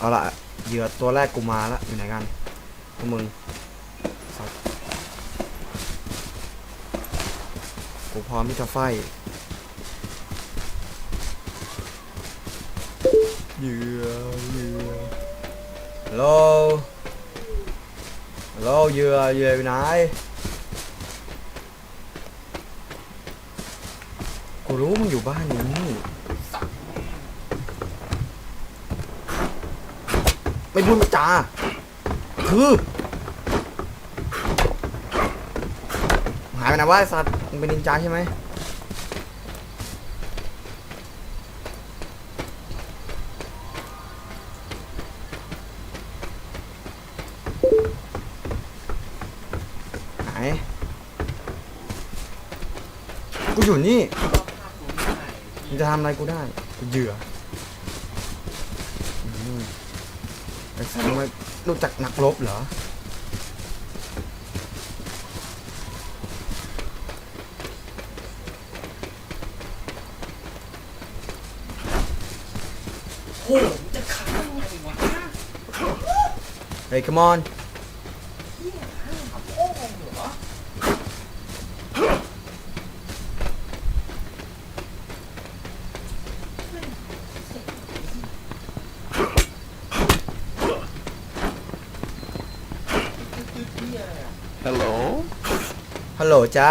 เอาละเหยื่อตัวแรกกูมาละอยู่ไหนกันพวกมึงสัตว์กูพร้อมที่จะไฟเหยื่อเหยื่อฮัลโหลฮัลโหลเหยื่อเหยื่ออยู่ไหนกูรู้มึงอยู่บ้านนี้ ไม่พูดไม่จาคือหายไปไหนวะไอ้สัตว์มึงเป็นนินจาใช่ไหมไหนกูอยู่นี่มึงจะทำอะไรกูได้กูเหยื่ออืม ไอ้สัตว์ไม่รู้จักนักรบเหรอ โอ้โหจะขังทำไมวะ เฮ้ย come on โอ้โหเหรอ ฮัลโหล ฮัลโหลจ้า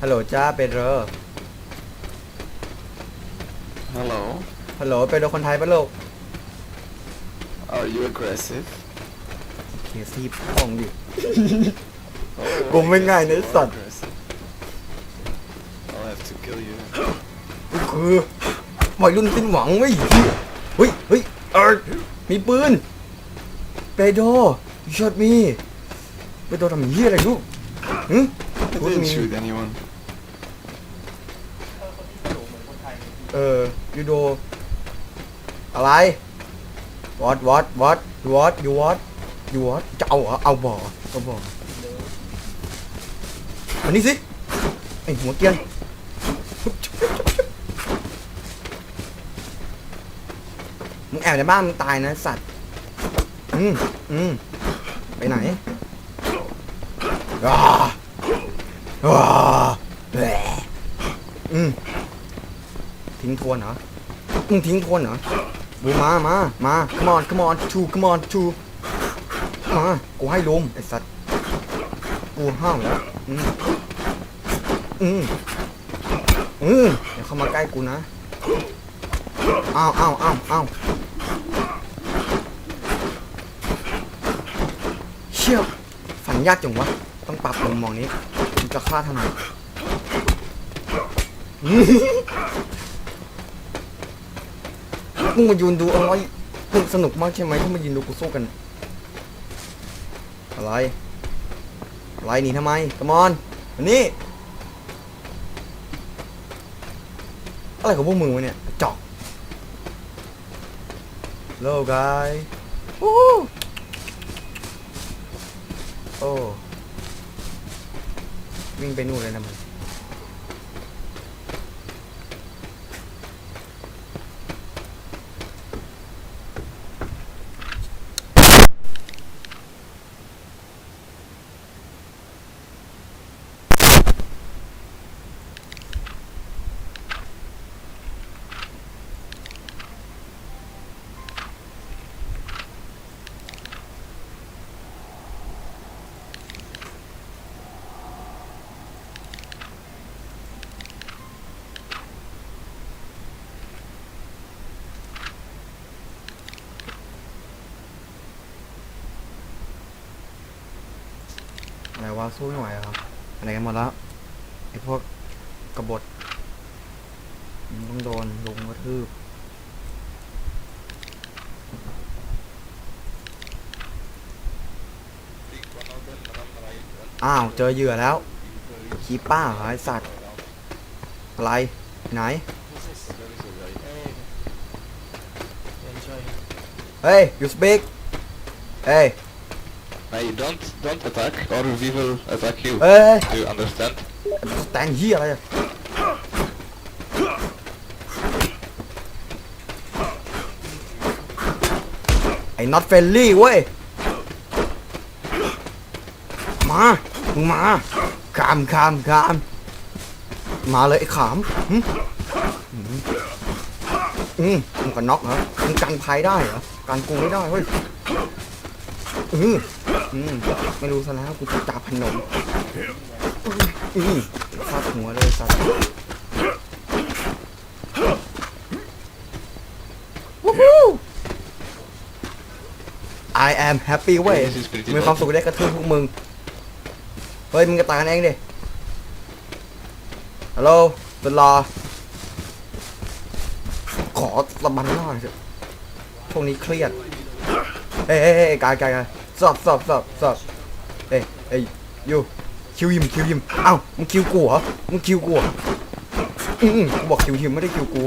ฮัลโหลจ้าเปโดรฮัลโหล ฮัลโหลเปโดรคนไทยปะลูก Are you aggressive เคซี่พ่องดิ Oh, กูไม่ง่ายนะไอ้ you สั are ตว์ aggressive. I'll have to kill you. กูคือวัยรุ่นสิ้นหวังเว้ยเฮ้ยเฮ้ยเออมีปืน เปโดรชดมีเปโดรทำเหี้ยอะไรลูกหึ I กู didn't มี shoot anyone. เออยูโดอะไร what what what what you what you what จะเอาเหรอเอาบ่อเอาบ่ออันนี้สิไอหัวเกรียนมึงแอบในบ้านมึงตายนะสัตว์ อืมอืมไปไหนอ่าอ่าแหละอืมทิ้งทวนเหรอมึงทิ้งทวนเหรอบูมามามา come on come on two come on two มา กูให้ลมไอ้สัตว์ กูห้าวแล้วอืมอืมอืมอย่าเข้ามาใกล้กูนะ อ้าวอ้าวอ้าวอ้าว ชี่ยฝันยากจังวะ ต้องปรับมุมมองนี้มึงจะฆ่าทำไมมึงมายืนดูอะไรมึงสนุกมากใช่ไหมที่มายืนดูกูสู้กัน อะไร อะไรหนีทำไมกมอนนี่อะไรของพวกมึงวะเนี่ยจอกโลกาย โอ้ วิ่งไปนู่นเลยนะมึง อะไรวะสู้ไม่ไหวเหรออะไรกันหมดแล้วไอ้พวกกบฏมันต้องโดนลุงกระทืบอ้าว เจอเหยื่อแล้วคีป้าเหรอไอสัตว์ อะไร ไหน เฮ้ย you speak เฮ้ย I don't don't attack or we will attack you. เอ้ Do you understand? stand here I not friendly เฮ้ย มามึงมาขามขามขามมาเลยไอ้ขามอืมอืมมึงกันน็อกเหรอมึงกันภัยได้เหรอ กันกูไม่ได้เว้ยอืม อืมไม่รู้ซะแล้วกูจะจับพนมอืมฟาดหัวเลยสัตว์วู้ฮู้ I am happy เว้ย มีความสุขได้กระทืบพวกมึง เฮ้ย มึงก็ตายกันเองดิ ฮัลโหลตุลาขอสะบันหน่อยเถอะช่วงนี้เครียด เฮ้ยเฮ้ยเฮ้ยกายกายกาย สอบสอบสอบสอบเฮ้ยเฮ้ยยูคิวยิมคิวยิมเอ้ามึงคิวกูเหรอมึงคิวกูเหรออืมกูบอกคิวยิมไม่ได้คิวกู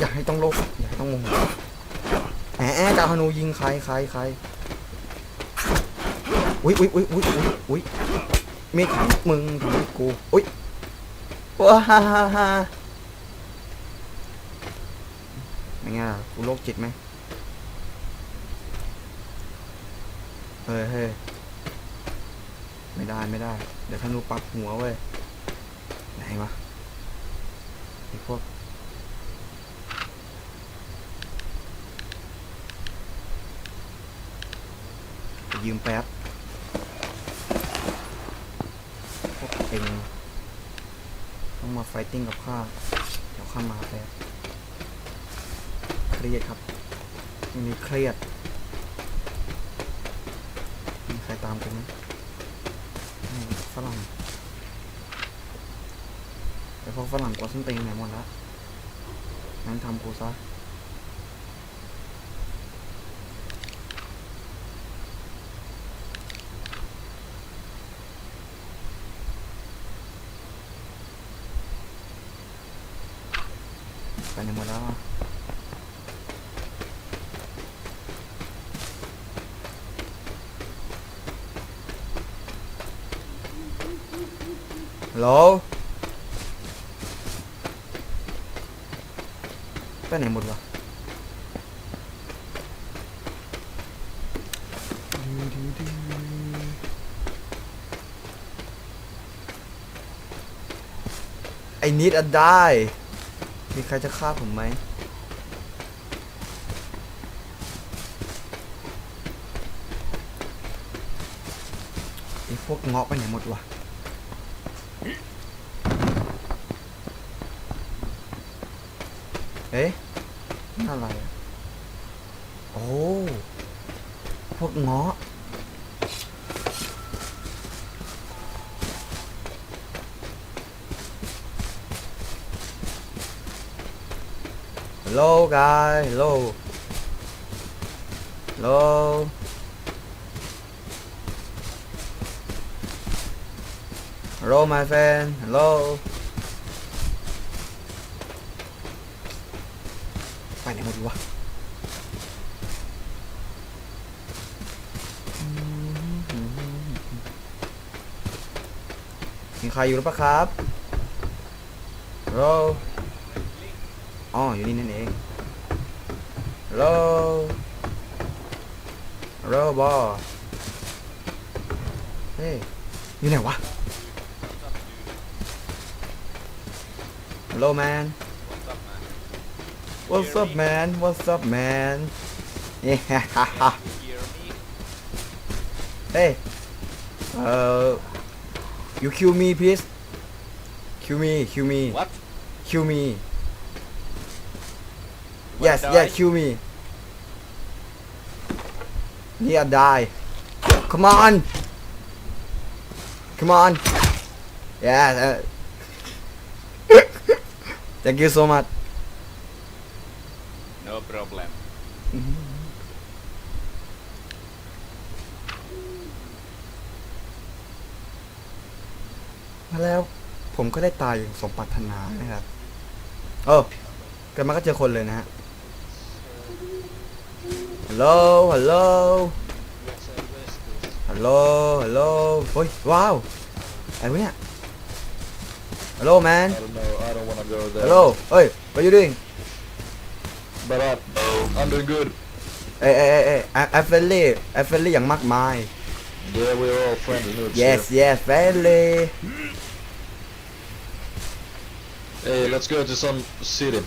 อยากให้ต้องโลกอยากให้ต้องโมโหแหมจาฮานูยิงใครใครใครอุ้ยอุ้ยอุ้ยอุ้ยอุ้ยอุ้ยมีดของมึงของกูอุ้ยว้าฮ่าฮ่าฮ่าเป็นไงล่ะกูโรคจิตไหม เฮ้ยเฮ้ยไม่ได้ไม่ได้ เดี๋ยวธนูปักหัวเว้ย ไหนวะไอ้พวกยืมแป๊บ พวกเองต้องมาไฟติ้งกับข้า เดี๋ยวข้ามาแป๊บ เครียดครับมันมีเครียด มีใครตามกูไหมไม่ฝรั่งไอพวกฝรั่งกว่าส้นตีนไหนหมดละงั้นทำกูซะไปไหนหมดแล้วอะฮัล โหลไปไหนหมดวะไอ้นิดอะได้ มีใครจะฆ่าผมไหมไอ้พวกเงาะไปไหนหมดวะ อ๊ะนี่อะไรอะโอ้ พวกเงาะ Hello guys, hello. Hello. Hello my friend, hello. ไไหนหมดวะมีใครอยู่หรือเปล่าครับ Hello อ๋ออยู่นี่นั่นเอง Hello Hello บอเฮ้ยอยู่ไหนวะ Hello man What's up man? What's up man? Yeah. Hey. Uh You kill me please? Kill me kill me. What? kill me. Wanna yes die? yes kill me. Yeah die. Come on. Come on. Yeah uh, thank you so much No problem. มาแล้วผมก็ได้ตายอย่างสมปรารถนานะครับเออเกิดมาก็เจอคนเลยนะฮะ ฮัลโหล ฮัลโหล ฮัลโหล ฮัลโหลเฮ้ยว้าวอะไรวะเนี่ย ฮัลโหล man I don't know. I don't wanna go there. ฮัลโหลเฮ้ย what you doing but I'm, I'm doing good. เอ้ยเอ้ยเอ้ยเอ้ยแอฟเฟลลี่แอฟเฟลลี่อย่างมากมาย Yeah, we're all friendly noobs yes here. yes friendly Hey, let's go to some city.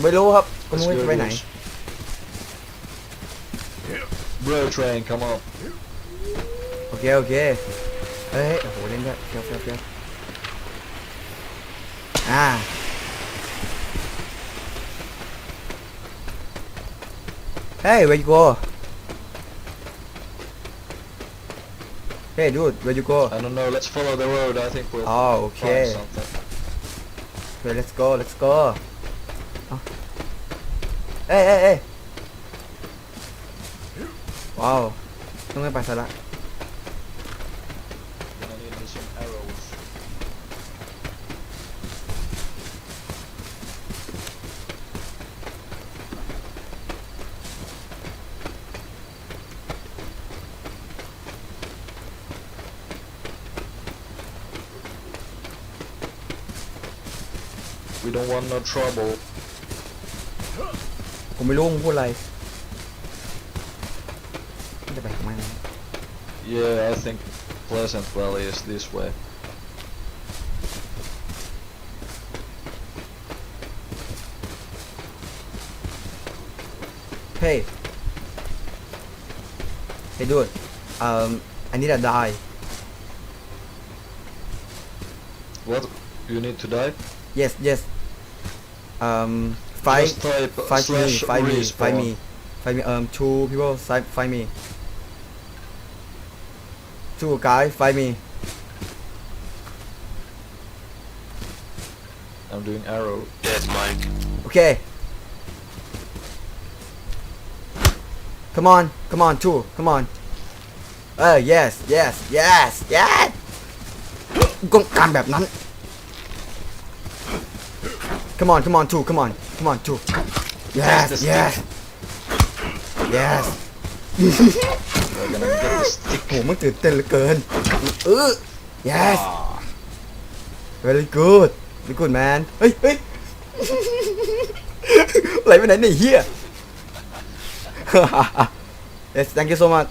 ไม่รู้ครับคุณ Let's มุ้ย go จะไปไหน Wolves. Bro train, come on. โอเค โอเค เฮ้ย โอ้โห เล่นด้วยเฟี้ยวเฟี้ยวเฟี้ยวอ่า Hey where you go Hey dude where you go I don't know, let's follow the road. I think we'll Oh okay find something. Okay let's go let's go เอาเอ้ยเอ้ยเอ้ยว้าว ต้องไม่ไปซะละ We don't want no trouble. ผมไม่รู้มึงพูดอะไรมันจะไปทำไมนะ Yeah, I think Pleasant Valley is this way. Hey Hey dude um I need to die What? You need to die? yes yes um fight Just type fight me slash fight me respawn. fight me fight me um two people side fight me two guys fight me I'm doing arrow. Yes, Mike. okay come on come on two come on uh yes yes yes yes กงการแบบนั้น come on come on two come on come on two yes the yes yes We're gonna get the stick. โหมันตื่นเต้นเหลือเกินเออ yes very good very good man เฮ้ยเฮ้ย ไหลไปไหนเนี่ยเฮีย yes thank you so much